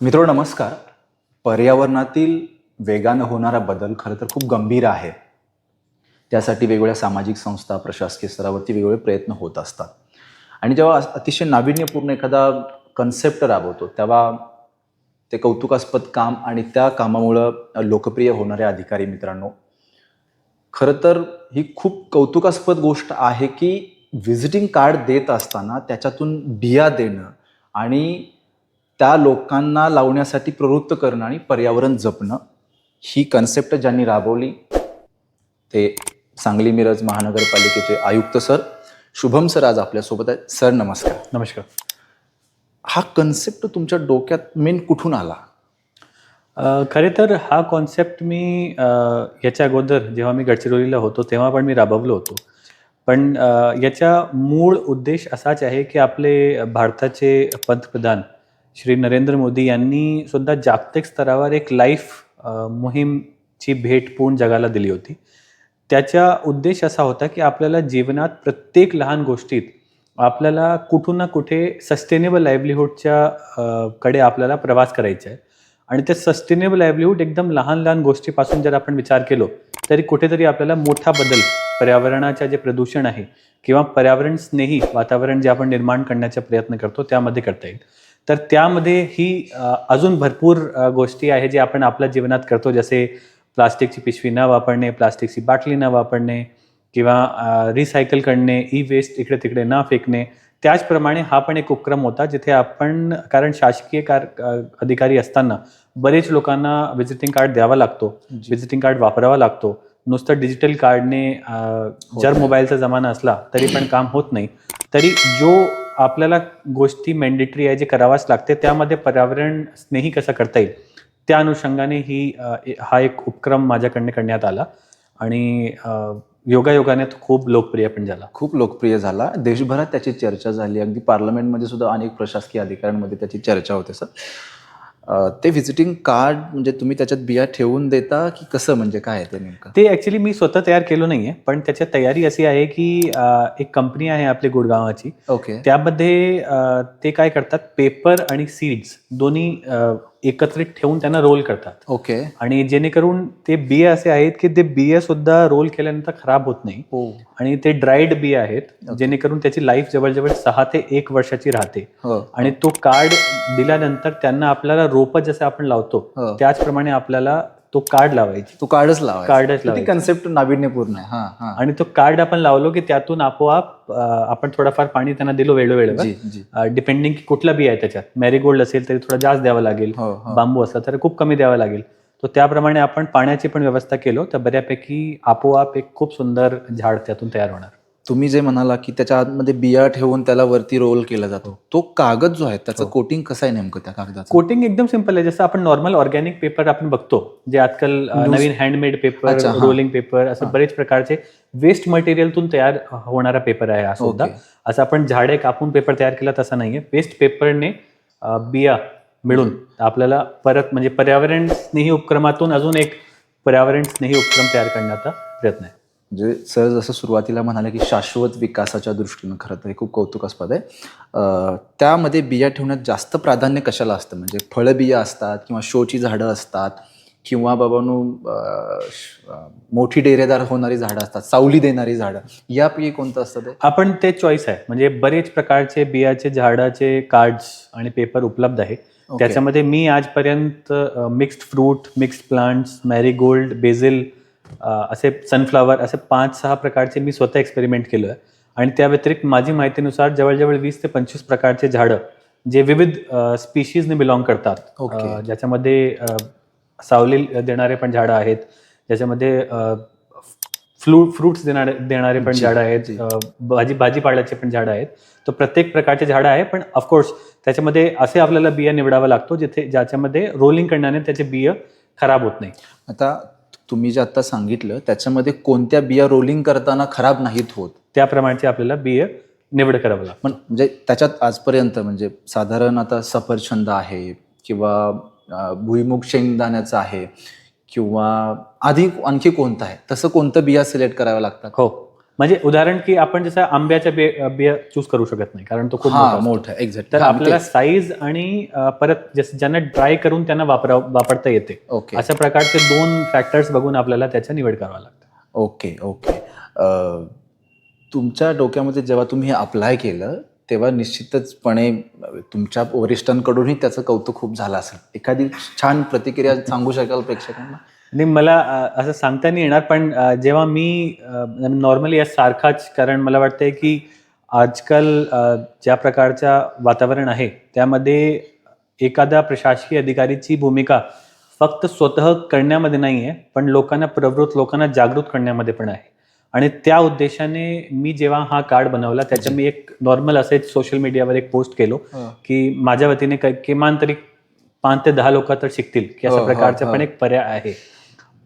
मित्र नमस्कार. पर्यावरणातील वेगानं होणारा बदल खरं तर खूप गंभीर आहे. त्यासाठी वेगवेगळ्या सामाजिक संस्था प्रशासकीय स्तरावरती वेगवेगळे प्रयत्न होत असतात. आणि जेव्हा अतिशय नाविन्यपूर्ण एखादा कन्सेप्ट राबवतो तेव्हा ते कौतुकास्पद काम आणि त्या कामामुळं लोकप्रिय होणारे अधिकारी मित्रांनो खरं तर ही खूप कौतुकास्पद गोष्ट आहे की व्हिजिटिंग कार्ड देत असताना त्याच्यातून बिया देणं आणि त्या लोकांना लावण्यासाठी प्रवृत्त करणं आणि पर्यावरण जपणं ही कन्सेप्ट ज्यांनी राबवली ते सांगली मिरज महानगरपालिकेचे आयुक्त सर शुभम सर आज आपल्यासोबत आहेत. सर नमस्कार. नमस्कार. हा कन्सेप्ट तुमच्या डोक्यात मेन कुठून आला? खरे तर हा कॉन्सेप्ट मी याच्या अगोदर जेव्हा मी गडचिरोलीला होतो तेव्हा पण मी राबवलो होतो. पण अ, याचा मूळ उद्देश असाच आहे की आपले भारताचे पंतप्रधान श्री नरेंद्र मोदी यांनी सुद्धा जागतिक स्तरावर एक लाईफ मोहीमची भेट पूर्ण जगाला दिली होती. त्याचा उद्देश असा होता की आपल्याला जीवनात प्रत्येक लहान गोष्टीत आपल्याला कुठून ना कुठे सस्टेनेबल लाईव्हलीहूडच्या कडे आपल्याला प्रवास करायचा आहे. आणि ते सस्टेनेबल लाईव्हलीहूड एकदम लहान लहान गोष्टीपासून जर आपण विचार केलो तरी कुठेतरी आपल्याला मोठा बदल पर्यावरणाच्या जे प्रदूषण आहे किंवा पर्यावरण स्नेही वातावरण जे आपण निर्माण करण्याचा प्रयत्न करतो त्यामध्ये करता येईल. तर त्यामध्ये ही अजून भरपूर गोष्टी आहे जे आपण आपल्या जीवनात करतो. जसे प्लास्टिकची पिशवी न वापरणे प्लास्टिकची बाटली न वापरणे किंवा रिसायकल करणे ई वेस्ट इकडे तिकडे न फेकणे. त्याचप्रमाणे हा पण एक उपक्रम होता जिथे आपण कारण शासकीय कार अधिकारी असताना बरेच लोकांना व्हिजिटिंग कार्ड द्यावा लागतो व्हिजिटिंग कार्ड वापरावा लागतो. नुसतं डिजिटल कार्डने जर. मोबाईलचा जमाना असला तरी पण काम होत नाही. तरी जो आपल्याला गोष्टी मॅन्डेटरी आहे जे करावाच लागते त्यामध्ये पर्यावरण स्नेही कसं करता येईल त्या अनुषंगाने ही हा एक उपक्रम माझ्याकडनं करण्यात आला. आणि योगायोगाने तो खूप लोकप्रिय पण झाला. खूप लोकप्रिय झाला. देशभरात त्याची चर्चा झाली. अगदी पार्लमेंटमध्ये सुद्धा अनेक प्रशासकीय अधिकाऱ्यांमध्ये त्याची चर्चा होते सर. ते व्हिजिटिंग कार्ड म्हणजे तुम्ही त्याच्यात बिया ठेवून देता की कसं म्हणजे काय ते नेमकं? ते ॲक्च्युली मी स्वतः तयार केलं नाहीये पण त्याच्यात तयारी अशी आहे की एक कंपनी आहे आपली गुडगावाची. ओके त्यामध्ये ते काय करतात पेपर आणि सीड्स दोन्ही एकत्रित ठेवून त्यांना रोल करतात. ओके. आणि जेणेकरून ते बिया असे आहेत की ते बिया सुद्धा रोल केल्यानंतर खराब होत नाही. हो. आणि ते ड्राईड बिया आहेत जेणेकरून त्याची लाईफ जवळजवळ सहा ते एक वर्षाची राहते. हो. आणि तो कार्ड दिल्यानंतर त्यांना आपल्याला रोपं जसं आपण लावतो हो. त्याचप्रमाणे आपल्याला तो कार्ड लावायची. तू कार्डच लावा कार्डच किती लावायचं. कन्सेप्ट नाविन्यपूर्ण आहे. हा हा. आणि तो कार्ड आपण लावलो की त्यातून आपोआप अं, आपण थोडंफार पाणी त्यांना दिलो वेळोवेळेवर जी जी. डिपेंडिंग की कुठला बी आहे त्याच्यात. मॅरीगोल्ड असेल तरी थोडा जास्त द्यावा लागेल. हो हो. बांबू असला तर खूप कमी द्यावा लागेल. तो त्याप्रमाणे आपण पाण्याची पण व्यवस्था केलो तर बऱ्यापैकी आपोआप एक खूप सुंदर झाड त्यातून तयार होणार. तुम्ही जे म्हणाला की त्याच्या आतमध्ये बिया ठेवून त्याला वरती रोल केला जातो. तो कागद जो आहे त्याचं हो. कोटिंग कसं आहे नेमकं त्या कागदाचं? कोटिंग एकदम सिंपल आहे. जसं आपण नॉर्मल ऑर्गॅनिक पेपर आपण बघतो जे आजकाल नवीन हँडमेड पेपर हा. रोलिंग पेपर असे हा. बरेच प्रकारचे वेस्ट मटेरियलतून तयार होणारा पेपर आहे हा सुद्धा. ओके. असं आपण झाडे कापून पेपर तयार केला तसा नाहीये. वेस्ट पेपरने बिया मिळून आपल्याला परत म्हणजे पर्यावरण स्नेही उपक्रमातून अजून एक पर्यावरण स्नेही उपक्रम तयार करण्याचा प्रयत्न आहे. म्हणजे सर जसं सुरुवातीला म्हणाले की शाश्वत विकासाच्या दृष्टीनं खरं तर हे खूप कौतुकास्पद आहे. त्यामध्ये बिया ठेवण्यात जास्त प्राधान्य कशाला असतं? म्हणजे फळं बिया असतात किंवा शोची झाडं असतात किंवा बाबांनो मोठी डेरेदार होणारी झाडं असतात सावली देणारी झाडं यापैकी कोणतं असतं आपण ते चॉईस आहे. म्हणजे बरेच प्रकारचे बियाचे झाडाचे कार्ड्स आणि पेपर उपलब्ध आहे. त्याच्यामध्ये मी आजपर्यंत mixed fruit mixed plants marigold basil असे सनफ्लावर असे पाच सहा प्रकारचे मी स्वतः एक्सपेरिमेंट केलं आहे आणि त्या व्यतिरिक्त माझी माहितीनुसार जवळजवळ वीस ते पंचवीस प्रकारचे झाडं जे विविध स्पीशीजने बिलॉंग करतात. ज्याच्यामध्ये सावली देणारे पण झाडं आहेत. ज्याच्यामध्ये फ्लू फ्रुट्स देणारे देणारे पण झाडं आहेत. भाजी भाजीपाल्याचे पण झाडं आहेत. तर प्रत्येक प्रकारचे झाडं आहे पण ऑफकोर्स त्याच्यामध्ये असे आपल्याला बिया निवडावा लागतो जिथे ज्याच्यामध्ये रोलिंग करण्याने त्याचे बिया खराब होत नाही. आता तुम्ही जे आता सांगितलं त्याच्यामध्ये कोणत्या बिया रोलिंग करताना खराब नाहीत होत? त्याप्रमाणचे आपल्याला बिया निवड करावं लागतं. पण म्हणजे त्याच्यात आजपर्यंत म्हणजे साधारण आता सफरचंद आहे किंवा भुईमुग शेंगदाण्याचं आहे किंवा आधी आणखी कोणतं आहे? तसं कोणतं बिया सिलेक्ट कराव्या लागतात हो. म्हणजे उदाहरण की आपण जसं आंब्याच्या बे बिया चूज करू शकत नाही कारण तो खूप मोठा हा असतो. मोठं एक्झॅक्ट तर आपल्याला साईज आणि अं, परत जस- ज्यांना ड्राय करून त्यांना वापरा वापरता येते. ओके अशा प्रकारचे दोन फॅक्टर्स बघून आपल्याला त्याच्या निवड करावा लागतं. ओके ओके अ, तुमच्या डोक्यामध्ये जेव्हा तुम्ही अप्लाय केलं तेव्हा निश्चितचपणे तुमच्या वरिष्ठांकडूनही त्याचं कौतुक खूप झालं असेल. एखादी छान प्रतिक्रिया सांगू शकाल प्रेक्षकांना? आणि मला असं सांगता नाही येणार पण जेव्हा मी नॉर्मली या सारखाच कारण मला वाटतंय की आजकाल ज्या प्रकारच्या वातावरण आहे त्यामध्ये एखाद्या प्रशासकीय अधिकारीची भूमिका फक्त स्वतः करण्यामध्ये नाही आहे पण लोकांना प्रवृत्त लोकांना जागृत करण्यामध्ये पण आहे. आणि त्या उद्देशाने मी जेव्हा हा कार्ड बनवला त्याच्या मी एक नॉर्मल असेच सोशल मीडियावर एक पोस्ट केलो की माझ्या वतीने किमान तरी पाच ते दहा लोक तर शिकतील की हो, अशा हो, प्रकारचा हो. पण एक पर्याय आहे.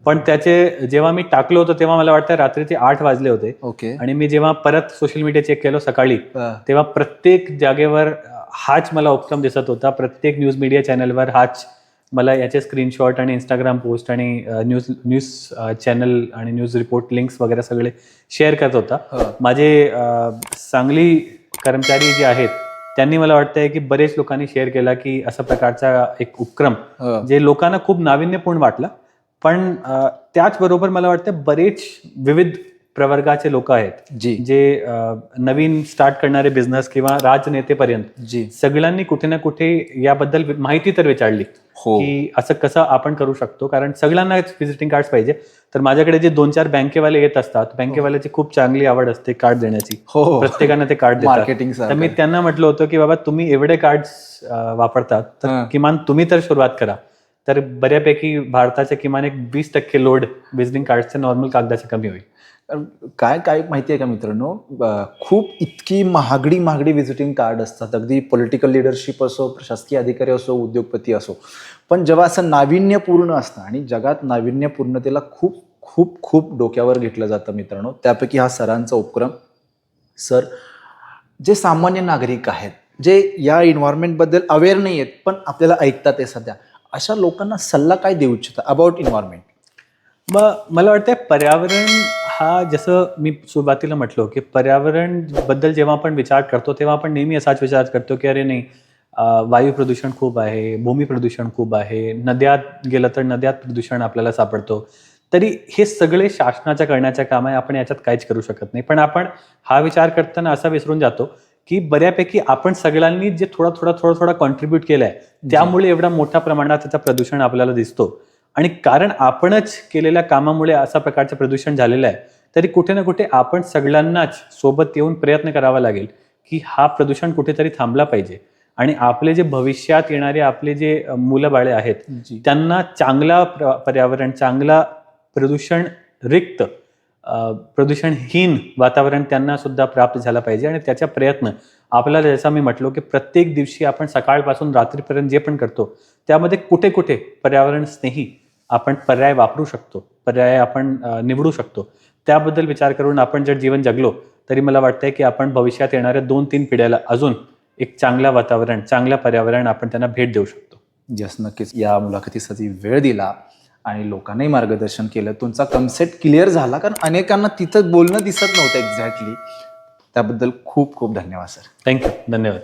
पण त्याचे जेव्हा मी टाकलो होतो तेव्हा मला वाटतं रात्रीचे आठ वाजले होते. ओके. आणि मी जेव्हा परत सोशल मीडिया चेक केलं सकाळी तेव्हा प्रत्येक जागेवर हाच मला उपक्रम दिसत होता. प्रत्येक न्यूज मीडिया चॅनलवर हाच मला याचे स्क्रीनशॉट आणि इंस्टाग्राम पोस्ट आणि न्यूज न्यूज चॅनल आणि न्यूज रिपोर्ट लिंक्स वगैरे सगळे शेअर करत होता. माझे सांगली कर्मचारी जे आहेत त्यांनी मला वाटतंय की बरेच लोकांनी शेअर केला की असा प्रकारचा एक उपक्रम जे लोकांना खूप नाविन्यपूर्ण वाटलं. पण त्याचबरोबर मला वाटतं बरेच विविध प्रवर्गाचे लोक आहेत. जी. जे नवीन स्टार्ट करणारे बिझनेस किंवा राजनेतेपर्यंत जी. सगळ्यांनी कुठे ना कुठे याबद्दल माहिती तर विचारली. हो. की असं कसं आपण करू शकतो? कारण सगळ्यांनाच व्हिजिटिंग कार्ड पाहिजे. तर माझ्याकडे जे दोन चार बँकेवाले येत असतात बँकेवाल्याची खूप चांगली आवड असते कार्ड देण्याची. हो. प्रत्येकांना ते कार्ड मार्केटिंग तर मी त्यांना म्हटलं होतं की बाबा तुम्ही एवढे कार्ड वापरतात तर हां. किमान तुम्ही तर सुरुवात करा. तर बऱ्यापैकी भारताचे किमान एक वीस टक्के लोड विजिटिंग कार्डचे नॉर्मल कागदाचे कमी होईल. काय काय माहिती आहे का मित्रांनो? खूप इतकी महागडी महागडी व्हिजिटिंग कार्ड असतात. अगदी पॉलिटिकल लिडरशिप असो प्रशासकीय अधिकारी असो उद्योगपती असो. पण जेव्हा असं नाविन्यपूर्ण असतं आणि जगात नाविन्यपूर्णतेला खूप खूप खूप डोक्यावर घेतलं जातं मित्रांनो त्यापैकी हा सरांचा उपक्रम. सर जे सामान्य नागरिक आहेत जे या इन्व्हायरमेंटबद्दल अवेअर नाही आहेत पण आपल्याला ऐकतात आहे सध्या अशा लोकांना सल्ला काय देऊ इच्छिता अबाउट इन्व्हायरमेंट मग मला वाटतं पर्यावरण हा जसं मी सुरुवातीला म्हटलो की पर्यावरणबद्दल जेव्हा आपण विचार करतो तेव्हा आपण नेहमी असाच विचार करतो की अरे नाही वायू प्रदूषण खूप आहे भूमी प्रदूषण खूप आहे नद्यात गेलं तर नद्यात प्रदूषण आपल्याला सापडतो. तरी हे सगळे शासनाच्या करण्याच्या काम आहे आपण याच्यात काहीच करू शकत नाही. पण आपण हा विचार करताना असा विसरून जातो की बऱ्यापैकी आपण सगळ्यांनी जे थोडा थोडा थोडा थोडा कॉन्ट्रीब्युट केलाय त्यामुळे एवढा मोठ्या प्रमाणात त्याचा प्रदूषण आपल्याला दिसतो. आणि कारण आपणच केलेल्या कामामुळे असा प्रकारचं प्रदूषण झालेलं आहे तरी कुठे ना कुठे आपण सगळ्यांनाच सोबत येऊन प्रयत्न करावा लागेल की हा प्रदूषण कुठेतरी थांबला पाहिजे. आणि आपले जे भविष्यात येणारे आपले जे मुलं बाळे आहेत त्यांना चांगला प्र- पर्यावरण चांगला प्रदूषण रिक्त प्रदूषणहीन वातावरण त्यांना सुद्धा प्राप्त झाला पाहिजे आणि त्याचा प्रयत्न आपल्याला जसं मी म्हटलो की प्रत्येक दिवशी आपण सकाळपासून रात्रीपर्यंत जे पण करतो त्यामध्ये कुठे कुठे पर्यावरण स्नेही आपण पर्याय वापरू शकतो पर्याय आपण निवडू शकतो. त्याबद्दल विचार करून आपण जर जीवन जगलो तरी मला वाटतंय की आपण भविष्यात येणाऱ्या दोन तीन पिढ्याला अजून एक चांगलं वातावरण चांगलं पर्यावरण आपण त्यांना भेट देऊ शकतो. जस नक्कीच. या मुलाखतीसाठी वेळ दिला. आणि लोकांनाही मार्गदर्शन केलं. तुमचा कन्सेप्ट क्लिअर झाला कारण अनेकांना तिथं बोलणं दिसत नव्हतं एक्झॅक्टली त्याबद्दल खूप खूप धन्यवाद सर. थँक्यू धन्यवाद.